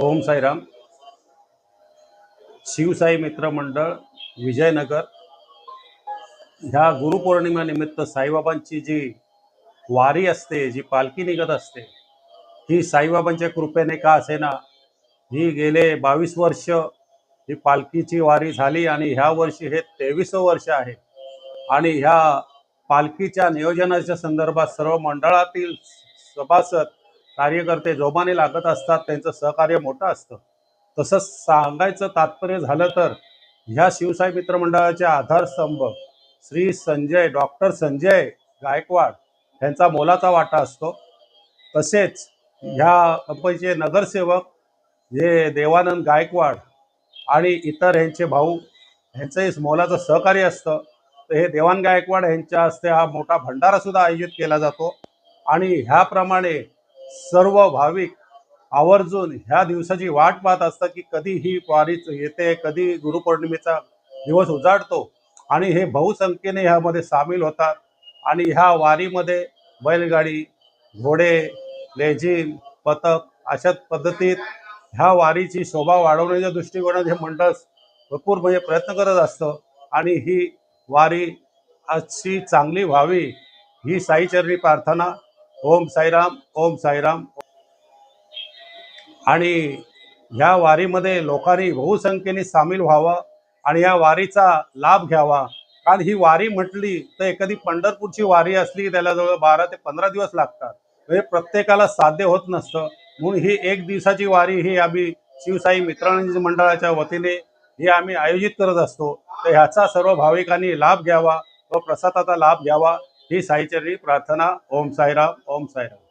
ओम साईराम. शिवसाई मित्र मंडळ विजयनगर. ह्या गुरुपौर्णिमेनिमित्त साईबाबांची जी वारी असते जी पालखी निघत असते ही साईबाबांच्या कृपेने का असेना ही गेले बावीस वर्ष ही पालखीची वारी झाली आणि ह्या वर्षी हे तेवीसं वर्ष आहे. आणि ह्या पालखीच्या नियोजनाच्या संदर्भात सर्व मंडळातील सभासद कार्यकर्ते जोमाने लागत असतात त्यांचं सहकार्य मोठं असतं. तसंच सांगायचं तात्पर्य झालं तर ह्या शिवसाई मित्रमंडळाचे आधारस्तंभ श्री संजय डॉक्टर संजय गायकवाड यांचा मोलाचा वाटा असतो. तसेच ह्या कंपनीचे नगरसेवक जे देवानंद गायकवाड आणि इतर यांचे भाऊ ह्यांचंही मोलाचं सहकार्य असतं. तर हे देवान गायकवाड यांच्या हस्ते हा मोठा भंडारासुद्धा आयोजित केला जातो. आणि ह्याप्रमाणे सर्व भाविक आवर्जून ह्या दिवसाची वाट पाहत असतात की कधी ही वारीच येते कधी गुरुपौर्णिमेचा दिवस उजाडतो आणि हे बहुसंख्येने ह्यामध्ये सामील होतात. आणि ह्या वारीमध्ये बैलगाडी घोडे लेझिम पथक अशा पद्धतीत ह्या वारीची शोभा वाढवण्याच्या दृष्टिकोनात हे मंडळ भरपूर म्हणजे प्रयत्न करत असतं. आणि ही वारी अशी चांगली व्हावी ही साईचरणी प्रार्थना ओम साईराम ओम साईराम. आणि ह्या वारीमध्ये लोकांनी बहुसंख्येने सामील व्हावं आणि या वारीचा लाभ घ्यावा. कारण ही वारी म्हटली तर एखादी पंढरपूरची वारी असली की त्याला जवळ बारा ते पंधरा दिवस लागतात. म्हणजे प्रत्येकाला साध्य होत नसतं. म्हणून ही एक दिवसाची वारी ही आम्ही शिवसाई मित्रांजी मंडळाच्या वतीने ही आम्ही आयोजित करत असतो. तर ह्याचा सर्व भाविकांनी लाभ घ्यावा व प्रसादाचा लाभ घ्यावा. ही साईचरणी प्रार्थना. ओम साईराम ओम साईराम.